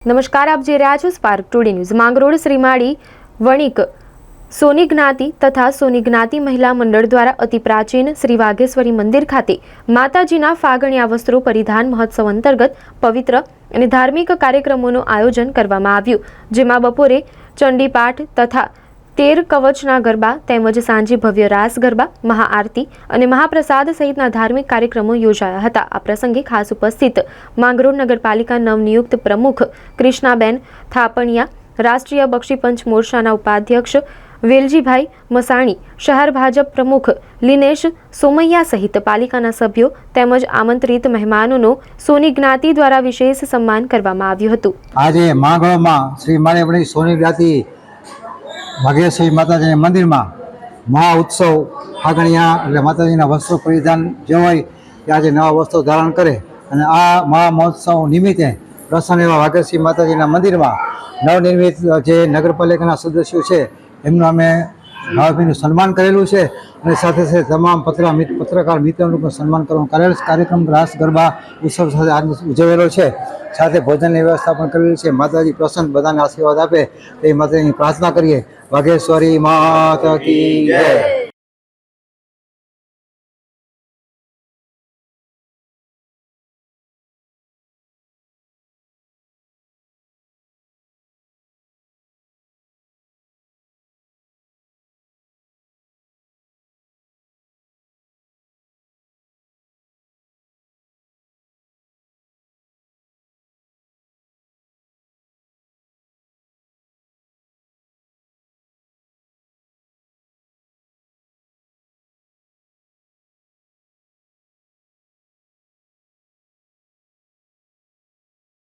નમસ્કાર, આપ જે રહ્યા છો spark today news Mangrol Shrimali વણિક સોની જ્ઞાતિ તથા સોની જ્ઞાતિ મહિલા મંડળ દ્વારા અતિ પ્રાચીન શ્રી વાઘેશ્વરી મંદિર ખાતે માતાજીના ફાગણિયા વસ્ત્રો પરિધાન મહોત્સવ અંતર્ગત પવિત્ર અને ધાર્મિક કાર્યક્રમોનું આયોજન કરવામાં આવ્યું, જેમાં બપોરે ચંડીપાઠ તથા તેર કવચના ગરબા તેમજ સાંજે ભવ્ય રાસ ગરબા, મહાઆરતી અને મહાપ્રસાદ સહિતના ધાર્મિક કાર્યક્રમો યોજાયા હતા. આ પ્રસંગે ખાસ ઉપસ્થિત માંગરોળ નગરપાલિકા નવનિયુક્ત પ્રમુખ કૃષ્ણાબેન થાપણિયા, રાષ્ટ્રીય બક્ષીપંચ મોરચાના ઉપાધ્યક્ષ વેલજીભાઈ મસાણી, શહેર ભાજપ પ્રમુખ લિનેશ સોમૈયા સહિત પાલિકાના સભ્યો તેમજ આમંત્રિત મહેમાનોનો સોની જ્ઞાતિ દ્વારા વિશેષ સન્માન કરવામાં આવ્યું હતું. આજે માંગળમાં શ્રી માળેવણી સોની જ્ઞાતિ ભાગ્યેશ્વરી માતાજીના મંદિરમાં મહા ઉત્સવ ફાગણિયા એટલે માતાજીના વસ્ત્રો પરિધાન જે હોય તે આજે નવા વસ્ત્રો ધારણ કરે અને આ મહા મહોત્સવ નિમિત્તે પ્રસન્ન એવા વાઘેશ્વરી માતાજીના મંદિરમાં નવનિર્મિત જે નગરપાલિકાના સદસ્યો છે એમનું અમે ભાવભીનું સન્માન કરેલું છે અને સાથે સાથે તમામ પત્ર પત્રકાર મિત્રોનું પણ સન્માન કરવાનું કરેલ કાર્યક્રમ રાસ ગરબા ઉત્સવ સાથે આજ ઉજવેલો છે. સાથે ભોજનની વ્યવસ્થા પણ કરેલી છે. માતાજી પ્રસન્ન બધાને આશીર્વાદ આપે. એ માતાજીની પ્રાર્થના કરીએ. વાઘેશ્વરી માતા કી